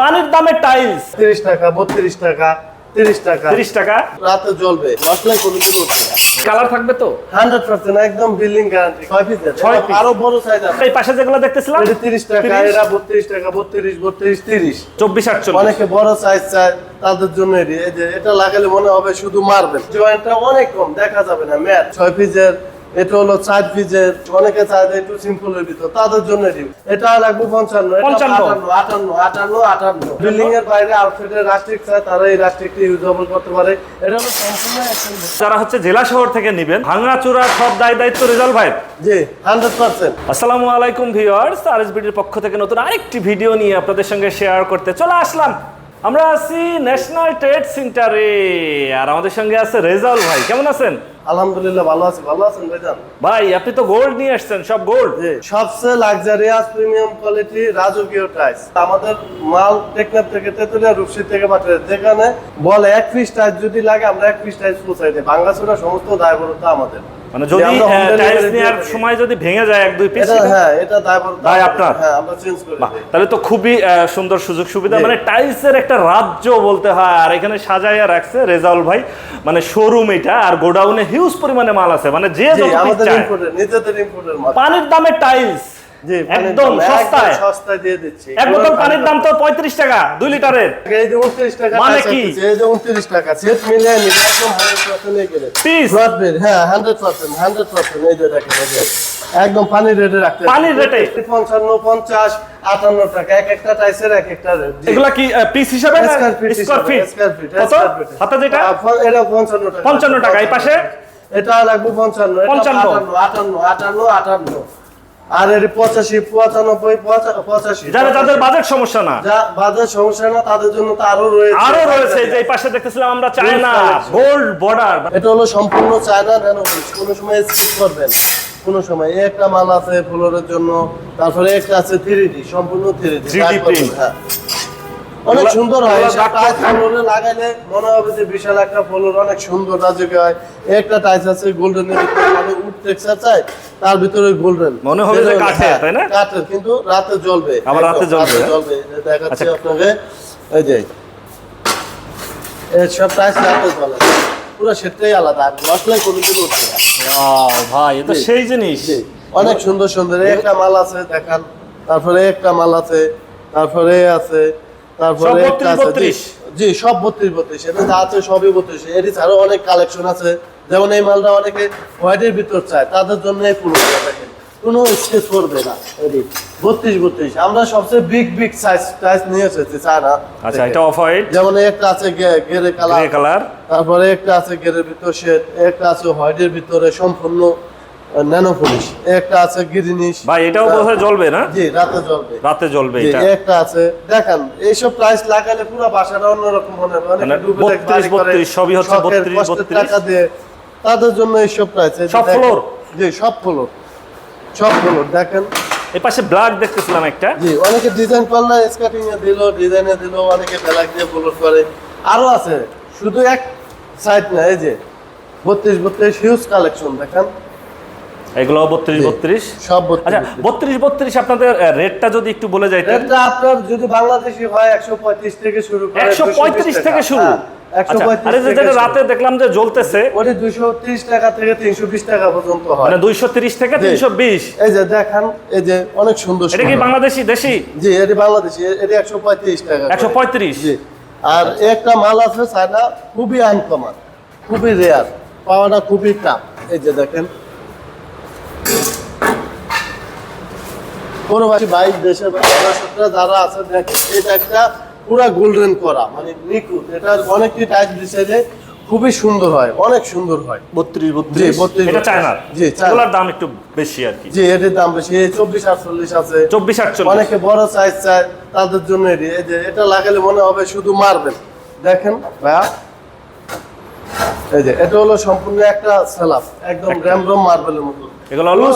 পানির দামে টাইলস। তিরিশ টাকা বত্রিশ টাকা তিরিশ টাকা। তিরিশ টাকা। রাতে জ্বলবে মশলায় কোনো কিছু কালার থাকবে তো? হান্ড্রেড পার্সেন্ট একদম বিল্ডিং গ্যারান্টি ছয় পিস ছয় piece। আরও বড় সাইজ আছে। এই পাশে যেগুলো দেখতেছিলাম এটা তিরিশ টাকা 30, এরা বত্রিশ টাকা বত্রিশ বত্রিশ তিরিশ। চব্বিশ আটচল্লিশ। অনেকে বড় সাইজ চায় তাদের জন্য এটি। এটা লাগালে মনে হবে শুধু মারবেন জয়েন্টটা অনেক কম দেখা যাবে না ম্যাট। ছয় পিসের এটা হলো চার পিসের অনেকে চায় একটু সিম্পলের ভিতর তাদের জন্য এটা। লাগবে পঞ্চান্ন আটান্ন আটান্ন আটান্ন বিল্ডিং এর বাইরে আউটফিটের চায় তারা এই ইউজেবল করতে পারে। এটা হলো সম্পূর্ণ যারা হচ্ছে জেলা শহর থেকে নিবেন সব দায় দায়িত্ব রেজাল্ট ভাই জি হান্ড্রেড পার্সেন্ট আসসালামু আলাইকুম ভিউয়ার্স আরএসবিডির পক্ষ থেকে নতুন আরেকটি ভিডিও নিয়ে আপনাদের সঙ্গে শেয়ার করতে চলে আসলাম। আমরা আছি ন্যাশনাল ট্রেড সেন্টারে আর আমাদের সঙ্গে আছে রেজাউল ভাই। কেমন আছেন? আলহামদুলিল্লাহ ভালো আছি ভালো আছেন ভাইজান? ভাই আপনি তো গোল্ড নিয়ে আসছেন সব গোল্ড সবচেয়ে লাক্সারিয়াস প্রিমিয়াম কোয়ালিটি রাজকীয় টাইস আমাদের মাল টেকনাফ থেকে তেতুলিয়া রূপসী থেকে পাঠিয়ে যেখানে বলে এক পিস টাইস যদি লাগে আমরা এক পিস টাইস পৌঁছাই দিই। বাংলা সমস্ত দায়বরতা আমাদের। মানে যদি টাইলস নেওয়ার সময় যদি ভেঙে যায় এক দুই পিস হ্যাঁ এটা দায় আপনার? হ্যাঁ আমরা চেঞ্জ করে তাহলে তো খুবই সুন্দর সুযোগ সুবিধা। মানে টাইলসের একটা রাজ্য বলতে হয় আর এখানে সাজাইয়া রাখছে রেজাউল ভাই। মানে শোরুম এটা আর গোডাউনে হিউজ পরিমাণে মাল আছে। মানে যে যত পানির দামে টাইলস একদম দাম সস্তায়। সস্তায় দিয়ে দিচ্ছি। এক বোতল পানির দাম তো পঁয়ত্রিশ টাকা দুই লিটারের। এই যে 29 টাকা মানে কি? এই যে 29 টাকা সেট মিলিয়ে নিলে একদম 100% এ গেলে। Piece? Not হ্যাঁ 100% 100% এই যে দেখেন এই যে। একদম পানির রেটে রাখতে পানির রেটে? 55 50 58 টাকা এক একটা টাইসের এক একটা রেট এগুলা কি পিস হিসাবে না স্কয়ার ফিট স্কয়ার ফিট কত? হাতে যেটা? এটা 55 টাকা। 55 টাকা, এই পাশে? এটা লাগবে 55 এটা 55 58 58 58 আর এর 85 95 85 যারা তাদের বাজেট সমস্যা না। যা বাজার সমস্যা না তাদের জন্য তো আরও রয়েছে। আরও রয়েছে যে পাশে দেখতেছিলাম আমরা চায়না গোল্ড বর্ডার এটা হলো সম্পূর্ণ চায়না ন্যানো কোনো সময় স্কিপ করবেন। কোনো সময়। একটা মাল আছে ফ্লোরের জন্য তারপরে একটা আছে থ্রি ডি সম্পূর্ণ থ্রি ডি 3D print। অনেক সুন্দর হয়। টাইস ফ্লোরে লাগাইলে মনে হবে যে বিশাল একটা ফ্লোর অনেক সুন্দর রাজকীয় হয়। একটা টাইস আছে গোল্ডেনের মানে উড টেক্সচার চাই তার ভিতরে গোল্ডেন মনে হবে যে কাঠের, তাই না? কাঠের কিন্তু রাতে জ্বলবে। আবার রাতে জ্বলবে, হ্যাঁ? জ্বলবে। দেখাচ্ছি আচ্ছা। আপনাকে। এই যে এই সব টাইস রাতে জ্বলে। পুরো সেটাই আলাদা আর কোনো না। ভাই এটা সেই জিনিস। অনেক সুন্দর সুন্দর। একটা মাল আছে দেখান। তারপরে একটা মাল আছে তারপরে আছে। তারপরে একটা আছে, জি, সব বত্রিশ বত্রিশ। এটা যা আছে সবই বত্রিশ। এর ছাড়াও অনেক কালেকশন আছে। যেমন এই মালটা অনেকে হোয়াইটের ভিতর চায়। তাদের জন্য এই পুরো কোনো স্কেচ করবে না বত্রিশ বত্রিশ। আমরা সবচেয়ে বিগ বিগ সাইজ টাইজ নিয়ে এসেছি চায়না আচ্ছা এটা অফ হোয়াইট যেমন একটা আছে গে- গেরে কালার কালার তারপরে একটা আছে গেরের ভিতর শেড একটা আছে হোয়াইটের ভিতরে সম্পূর্ণ ন্যানো পলিশ একটা আছে গিরিনিশ। ভাই এটাও বোধহয় জ্বলবে না? জি রাতে জ্বলবে। রাতে জ্বলবে এটা? একটা আছে। দেখেন এইসব প্রাইস লাগালে পুরো বাসাটা অন্যরকম মনে হবে। মানে 32, 32 সবই হচ্ছে 32, 32 টাকা দিয়ে তাদের জন্য এইসব প্রাইস সব floor? জি সব ফ্লোর সব ফ্লোর দেখেন। এই পাশে ব্ল্যাক দেখতেছিলাম একটা। জি অনেকে ডিজাইন করলে স্কার্টিং এ দিল ডিজাইনে দিল অনেকে ব্ল্যাক দিয়ে করে। আরও আছে শুধু এক সাইড না এই যে বত্রিশ বত্রিশ হিউজ কালেকশন দেখেন। এগুলো বত্রিশ বত্রিশ? সব আচ্ছা বত্রিশ। বত্রিশ আপনাদের রেটটা যদি একটু বলে রেটটা আপনার যদি বাংলাদেশি হয় একশো পঁয়ত্রিশ থেকে শুরু একশো পঁয়ত্রিশ থেকে শুরু। একশো আচ্ছা, যেটা রাতে দেখলাম যে জ্বলতেছে ওটি দুইশো ত্রিশ টাকা থেকে টাকা পর্যন্ত হয়। মানে থেকে জি। তিনশো বিশ। এই যে দেখান এই যে অনেক সুন্দর এটা কি সুন্দর। বাংলাদেশি দেশি? জি এটি বাংলাদেশি এ- একশো পঁয়ত্রিশ টাকা একশো পঁয়ত্রিশ? আর একটা মাল আছে চায়না খুবই আনকমন খুবই রেয়ার পাওয়াটা খুবই টাফ এই যে দেখেন প্রবাসী বাইক দেশে দর্শকরা যারা আছে দেখেন এটা একটা পুরা গোল্ডেন করা মানে নিখুঁত। এটা অনেকটি টাইপ দিছে যে খুবই সুন্দর হয় অনেক সুন্দর হয়। বত্রিশ জি, বত্রিশ এটা চায়নার? জি, চায়না। এগুলোর দাম একটু বেশি আর কি। জি এটির দাম বেশি এই চব্বিশ আটচল্লিশ আছে। চব্বিশ আটচল্লিশ। অনেকে বড় সাইজ চায় তাদের জন্য এটি। এই যে এটা লাগালে মনে হবে শুধু মারবেন দেখেন ভাইয়া। এই যে এটা হলো সম্পূর্ণ একটা সেলাপ একদম র্যাম রোম মার্বেলের মতো। এগুলো হলো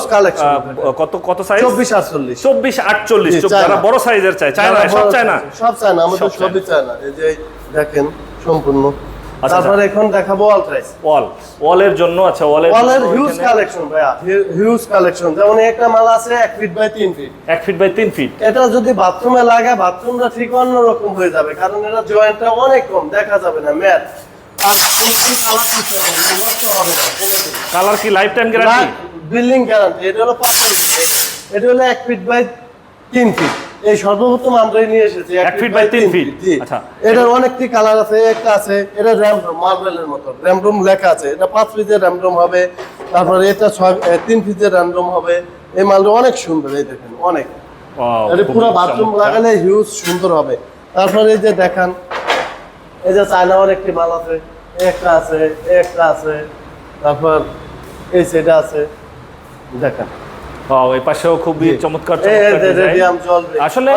কত কত সাইজ চব্বিশ আটচল্লিশ। চব্বিশ আটচল্লিশ জি, যারা বড় সাইজের চাই চায়না যারা সব চায়না? size, সব চায় না আমাদের সবই চায় না এই যে দেখেন সম্পূর্ণ। তারপরে এখন দেখাবো অলট্রাইস ওয়াল ওয়ালের জন্য আচ্ছা ওয়ালের ওয়ালের হিউজ কালেকশন ভাইয়া। হিউজ কালেকশন যেমন একটা মাল আছে এক ফিট বাই তিন ফিট এক ফিট বাই তিন ফিট এটা যদি বাথরুমে লাগে বাথরুমটা ঠিক অন্যরকম হয়ে যাবে কারণ এটা জয়েন্টটা অনেক কম দেখা যাবে না ম্যাট আর কোনো কালার করতে হবে না, না। কালার কি life time guarantee building guarantee এটা হলো পাঁচ ফিট এটা হলো এক ফিট বাই তিন ফিট এই সর্বপ্রথম আমরাই নিয়ে এসেছি এক ফিট বাই তিন ফিট আচ্ছা। এটার অনেকটি কালার আছে একটা আছে এটা র্যাম রুম মার্বেলের মতো। র্যাম রুম লেখা আছে এটা পাঁচ ফিটের র্যাম রুম হবে তারপরে এটা ছয় তিন ফিটের র্যাম রুম হবে। এই মালটা অনেক সুন্দর এই দেখেন অনেক। এটা পুরো বাথরুম লাগালে হিউজ সুন্দর হবে। তারপরে এই যে দেখান এই যে চায়নার একটি মাল আছে একটা আছে একটা আছে তারপর এই সেটা আছে। দেখেন। এই পাশেও খুবই চমৎকার চমৎকার আসলে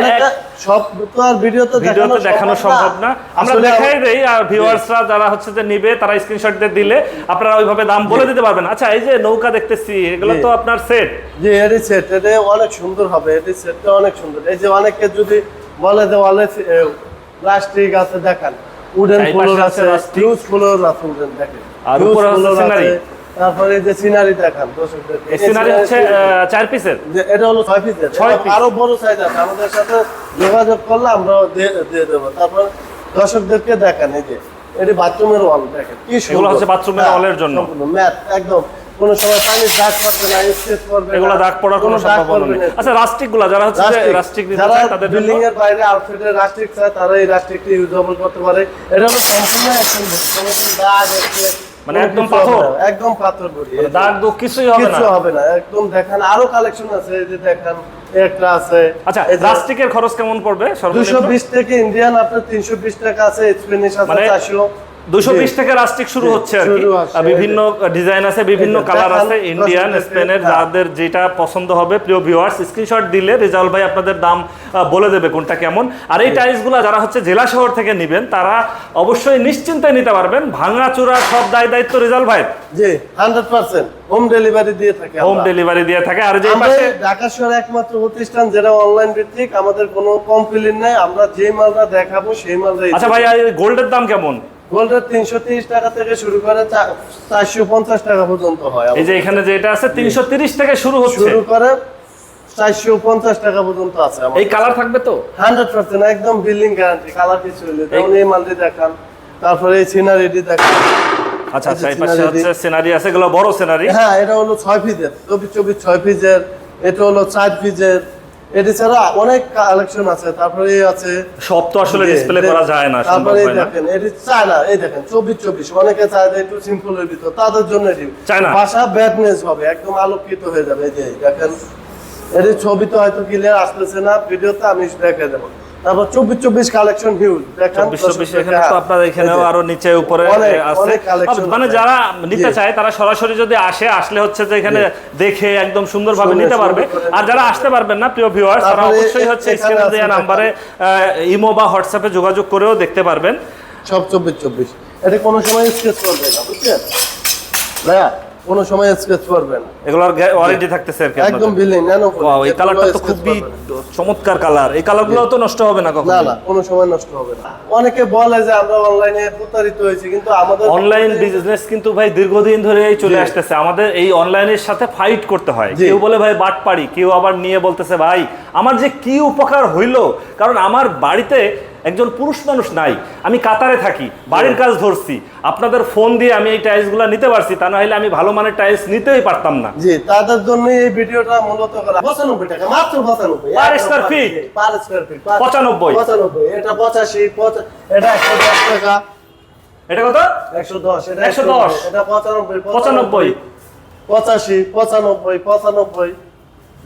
সব তো আর ভিডিওতে ভিডিওতে দেখানো সম্ভব না। আমরা দেখাই দেই আর ভিউয়ার্সরা যারা হচ্ছে যে নিবে তারা স্ক্রিনশট দিয়ে দিলে আপনারা ওইভাবে দাম বলে দিতে পারবেন। আচ্ছা এই যে নৌকা দেখতেছি এগুলো তো আপনার সেট যে এটি সেট এটা অনেক সুন্দর হবে এটি সেটটা অনেক সুন্দর। এই যে অনেকে যদি বলে যে ওয়ালে প্লাস্টিক আছে দেখান। উডেন ফ্লোর আছে আছে ফ্লোর আছে উডেন দেখেন। আর উপরে আছে scenery। তারপরে যে সিনারি দেখান সিনারি হচ্ছে চার পিসের? এটা হলো ছয় পিসের। আরও বড় সাইজ আছে। আমাদের সাথে যোগাযোগ করলে আমরা দিয়ে দেবো। তারপর দর্শকদেরকে দেখান এই যে। এটি বাথরুমের ওয়াল দেখেন কি এগুলো হচ্ছে bathroom এর হ্যাঁ, জন্য। ম্যাট একদম। কোনো সময় পানির দাগ পড়বে না স্কেচ করবে এগুলো দাগ পড়ার কোনো সম্ভাবনা নেই। আচ্ছা রাস্টিকগুলা যারা হচ্ছে যে রাস্টিক। নিতে চায় তাদের বিল্ডিং এর বাইরে আউটফিটের রাস্টিক চায় তারা এই রাস্টিকটি ইউজেবল করতে পারে। এটা হলো সম্পূর্ণ অ্যাকশন কোনো দাগ আছে মানে একদম পাথর? একদম পাথর বডি দাগ দুঃখ কিছুই হবে না। কিছু হবে না একদম দেখান আরও কালেকশন আছে এই যে দেখান একটা আছে। আচ্ছা রাস্টিকের খরচ কেমন পড়বে? সর্বনিম্ন? বিশ থেকে ইন্ডিয়ান আপনার তিনশো বিশ টাকা আছে স্পেনিশ আছে মানে চারশো। দুশো বিশ থেকে রাস্টিক শুরু হচ্ছে আর কি। বিভিন্ন ডিজাইন আছে বিভিন্ন কালার আছে ইন্ডিয়ান স্পেনের। যাদের যেটা পছন্দ হবে প্রিয় ভিউয়ার্স স্ক্রিনশট দিলে রেজাউল ভাই আপনাদের দাম বলে দেবে কোনটা কেমন। আর এই টাইলসগুলো যারা হচ্ছে জেলা শহর থেকে নেবেন তারা অবশ্যই নিশ্চিন্তে নিতে পারবেন। ভাঙা চূড়া সব দায় দায়িত্ব রেজাউল ভাই। জি হান্ড্রেড পার্সেন্ট হোম ডেলিভারি দিয়ে থাকে হোম ডেলিভারি দিয়ে থাকে। আর যে পাশে ঢাকা শহরে একমাত্র প্রতিষ্ঠান যেটা অনলাইন ভিত্তিক আমাদের কোনো কমপ্লেন নেই। আমরা যে মালটা দেখাবো সেই মালটাই আচ্ছা ভাই গোল্ডের দাম কেমন? গোল্ডের তিনশো তিরিশ টাকা থেকে শুরু করে চারশো পঞ্চাশ টাকা পর্যন্ত হয়। এই যে এখানে যেটা আছে তিনশো তিরিশ থেকে শুরু হচ্ছে। শুরু করে চারশো পঞ্চাশ টাকা পর্যন্ত আছে এই কালার থাকবে তো? হান্ড্রেড পার্সেন্ট একদম বিল্ডিং গ্যারান্টি কালার কিছু হলে। যেমন এই মালটি দেখান তারপরে এই সিনারিটি দেখান। আচ্ছা আচ্ছা এই পাশে হচ্ছে সিনারি আছে এগুলো বড় সিনারি? হ্যাঁ এটা হলো ছয় পিসের চব্বিশ চব্বিশ ছয় পিসের এটা হলো চার পিসের এটি ছাড়া অনেক কালেকশন আছে তারপরে আছে সব তো আসলে ডিসপ্লে করা যায় না তারপরে দেখেন এটি চায় না এই দেখেন চব্বিশ চব্বিশ। অনেকে চায় যে একটু সিম্পলের ভিতর তাদের জন্য এটি। চায় না। বাসা ব্যাডনেস হবে একদম আলোকিত হয়ে যাবে এই যে দেখেন। এটি ছবিতে হয়তো ক্লিয়ার আসতেছে না ভিডিওতে আমি দেখে দেবো। তারপর চব্বিশ চব্বিশ কালেকশন হিউজ দেখেন চব্বিশ চব্বিশ এখানে তো আপনার এখানেও আরও নিচে উপরে আছে। মানে যারা নিতে চায় তারা সরাসরি যদি আসে আসলে হচ্ছে যে এখানে দেখে একদম সুন্দরভাবে সুন্দর- নিতে পারবে। আর যারা আসতে পারবেন না প্রিয় ভিউয়ার্স তারা অবশ্যই হচ্ছে স্ক্রিনে দেওয়া নাম্বারে ইমো বা হোয়াটসঅ্যাপে যোগাযোগ করেও দেখতে পারবেন। সব চব্বিশ চব্বিশ। এটা কোনো সময় স্কেচ করবে না বুঝছেন? ভাইয়া কোনো সময় স্কেচ করবে না এগুলোর ওয়ারেন্টি থাকতেছে আর কি একদম। বিল্ডিং ন্যানো Wow, এই কালারটা তো খুবই চমৎকার কালার এই কালারগুলো তো নষ্ট হবে না কখনো? না না কোনো সময় নষ্ট হবে না। অনেকে বলে যে আমরা অনলাইনে প্রতারিত হয়েছি কিন্তু আমাদের অনলাইন বিজনেস কিন্তু ভাই দীর্ঘদিন ধরেই চলে। আসতেছে। আমাদের এই অনলাইনের সাথে ফাইট করতে হয়। কেউ বলে ভাই বাট পারি। কেউ আবার নিয়ে বলতেছে ভাই আমার যে কি উপকার হইল? কারণ আমার বাড়িতে একজন পুরুষ মানুষ নাই। আমি কাতারে থাকি বাড়ির কাজ ধরছি। আপনাদের ফোন দিয়ে আমি এই টাইলসগুলো নিতে পারছি তা না হলে আমি ভালো মানের টাইলস নিতেই পারতাম না। জি তাদের জন্য এই ভিডিওটা মূলত করা। পঁচানব্বই টাকা মাত্র পঁচানব্বই। Per square feet? Per square feet পঁচানব্বই। পঁচানব্বই এটা পঁচাশি পঁচা- এটা একশো দশ টাকা। এটা কত? একশো দশ এটা 110 110, এটা পঁচানব্বই। পঁচানব্বই। পঁচাশি পঁচানব্বই পঁচানব্বই।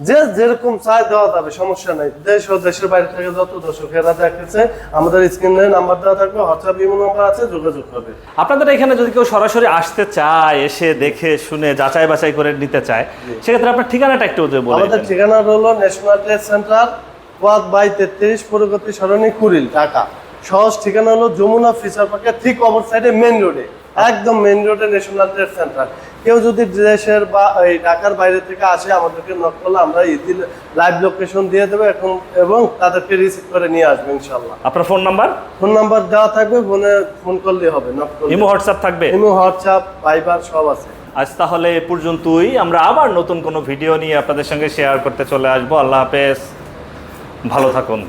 যে যেরকম চাই দেওয়া যাবে সমস্যা নাই। দেশ ও দেশের বাইরে থেকে যত দর্শকেরা দেখেছে আমাদের স্ক্রিনে নাম্বার দেওয়া থাকবে হোয়াটসঅ্যাপ ইমো নাম্বার আছে যোগাযোগ করবে আপনাদের এখানে যদি কেউ সরাসরি আসতে চায় এসে দেখে শুনে যাচাই বাছাই করে নিতে চায় সেক্ষেত্রে আপনার ঠিকানাটা একটু যদি বলে আমাদের ঠিকানা হলো ন্যাশনাল ট্রেড সেন্টার ওয়াদ বাই তেত্রিশ প্রগতি সরণি কুড়িল ঢাকা। সহজ ঠিকানা হলো যমুনা ফিচার পার্কের ঠিক অপর সাইডে মেন রোডে একদম মেন রোডে ন্যাশনাল ট্রেড সেন্টার কেউ যদি দেশের বা এই ঢাকার বাইরে থেকে আসে আমাদেরকে নক করলে আমরা ইজি লাইভ লোকেশন দিয়ে দেবো এখন এবং তাদেরকে রিসিভ করে নিয়ে আসব ইনশাল্লাহ আপনার ফোন নাম্বার ফোন নাম্বার দেওয়া থাকবে ফোনে ফোন করলেই হবে নক করলে ইমো হোয়াটসঅ্যাপ থাকবে? ইমো হোয়াটসঅ্যাপ ভাইবার সব আছে। আজ তাহলে এ পর্যন্তই আমরা আবার নতুন কোনো ভিডিও নিয়ে আপনাদের সঙ্গে শেয়ার করতে চলে আসব। আল্লাহ হাফেজ ভালো থাকুন।